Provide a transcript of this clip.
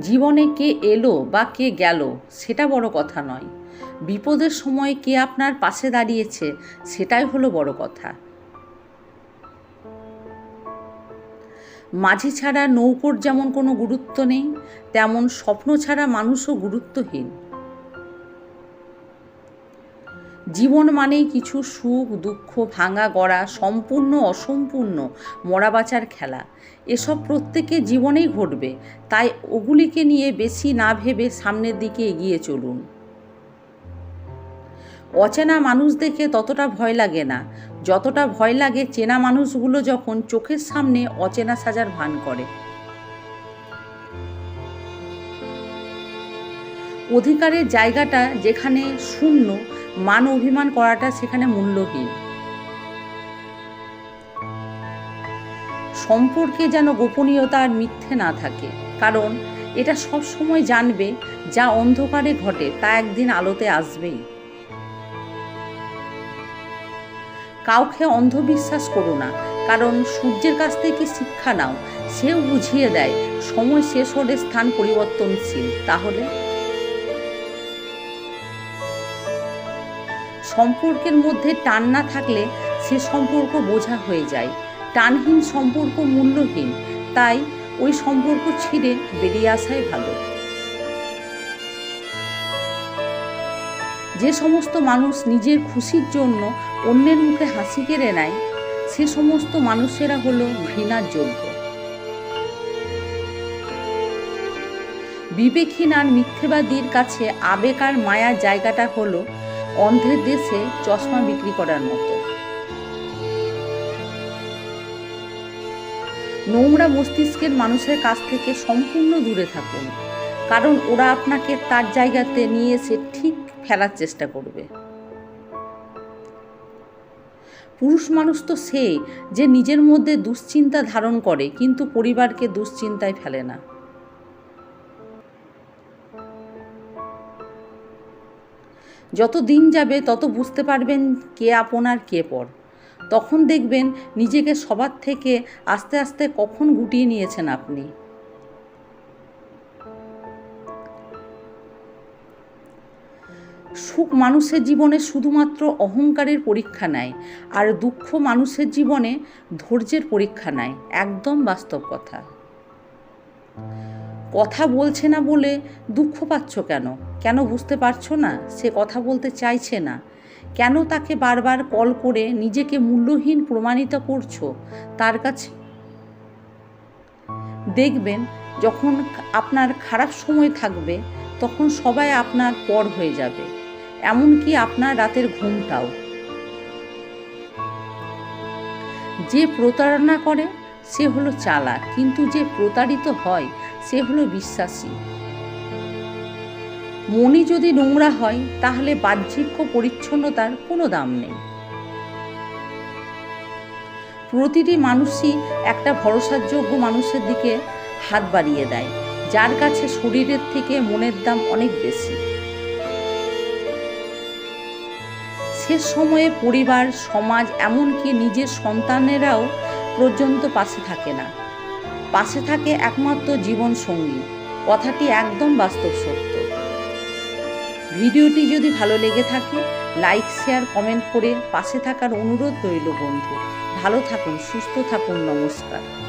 জীবনে কে এলো বা কে গেল সেটা বড় কথা নয়। বিপদের সময় কে আপনার পাশে দাঁড়িয়েছে সেটাই হলো বড় কথা। মাঝি ছাড়া নৌকোর যেমন কোনো গুরুত্ব নেই, তেমন স্বপ্ন ছাড়া মানুষও গুরুত্বহীন। জীবন মানেই কিছু সুখ, দুঃখ, ভাঙা গড়া, সম্পূর্ণ, অসম্পূর্ণ, মরা বাঁচার খেলা। এসব প্রত্যেকে জীবনেই ঘটবে। তাই ওগুলিকে নিয়ে বেশি না ভেবে সামনের দিকে এগিয়ে চলুন। অচেনা মানুষ দেখে ততটা ভয় লাগে না। যতটা ভয় লাগে চেনা মানুষগুলো যখন চোখের সামনে অচেনা সাজার ভান করে। অধিকারের জায়গাটা যেখানে শূন্য, মান অভিমান করাটা সেখানে মূল্যহীন সম্পর্কে যেন গোপনীয়তা আর মিথ্যে না থাকে, কারণ এটা সব সময় জানবে যা অন্ধকারে ঘটে, তা একদিন আলোতে আসবেই। কাউকে অন্ধবিশ্বাস করো না, কারণ সূর্যের কাছ থেকে শিক্ষা নাও, সেও বুঝিয়ে দেয়, সময় শেষ হলে স্থান পরিবর্তনশীল, তাহলে? সম্পর্কের মধ্যে টান না থাকলে সে সম্পর্ক বোঝা হয়ে যায়। টানহীন সম্পর্ক মূল্যহীন, তাই ওই সম্পর্ক ছিঁড়ে বেরিয়ে আসাই ভালো। যে সমস্ত মানুষ নিজের খুশির জন্য অন্যের মুখে হাসি কেড়ে নেয়, সে সমস্ত মানুষেরা হলো ঘৃণার যোগ্য। বিবেকহীন আর মিথ্যেবাদীর কাছে আবেগ আর মায়ার জায়গাটা হলো অন্ধের দেশে চশমা বিক্রি করার মতো। নোংরা মস্তিষ্কের মানুষের কাছ থেকে সম্পূর্ণ দূরে থাকুন, কারণ ওরা আপনাকে তার জায়গাতে নিয়ে এসে ঠিক ফেলার চেষ্টা করবে। পুরুষ মানুষ তো সে যে নিজের মধ্যে দুশ্চিন্তা ধারণ করে, কিন্তু পরিবারকে দুশ্চিন্তায় ফেলে না। যত দিন যাবে, তত বুঝতে পারবেন কে আপন আর কে পর। তখন দেখবেন নিজেকে সবার থেকে আস্তে আস্তে কখন গুটিয়ে নিয়েছেন আপনি। সুখ মানুষের জীবনে শুধুমাত্র অহংকারের পরীক্ষা নেয়, আর দুঃখ মানুষের জীবনে ধৈর্যের পরীক্ষা নেয়। একদম বাস্তব কথা। কথা বলছে না বলে দুঃখ পাচ্ছ কেন? কেন বুঝতে পারছ না? সে কথা বলতে চাইছে না। কেন তাকে বারবার কল করে নিজেকে মূল্যহীন প্রমাণিত করছ? তার কাছে দেখবেন যখন আপনার খারাপ সময় থাকবে, তখন সবাই আপনার পর হয়ে যাবে। এমনকি আপনার রাতের ঘুমটাও। যে প্রতারণা করে সে হলো চালাক, কিন্তু যে প্রতারিত হয়, সে হলো বিশ্বাসী। মনই যদি নোংরা হয়, তাহলে বাহ্যিক পরিচ্ছন্নতার কোনো দাম নেই। প্রতিটি মানুষই একটা ভরসাযোগ্য মানুষের দিকে হাত বাড়িয়ে দেয়, যার কাছে শরীরের থেকে মনের দাম অনেক বেশি। শেষ সময়ে পরিবার, সমাজ, এমনকি নিজের সন্তানেরাও পর্যন্ত পাশে থাকে না। পাশে থাকে একমাত্র জীবন সঙ্গী কথাটি একদম বাস্তব সত্য। ভিডিওটি যদি ভালো লেগে থাকে, লাইক, শেয়ার, কমেন্ট করে পাশে থাকার অনুরোধ রইল বন্ধু। ভালো থাকুন, সুস্থ থাকুন, নমস্কার।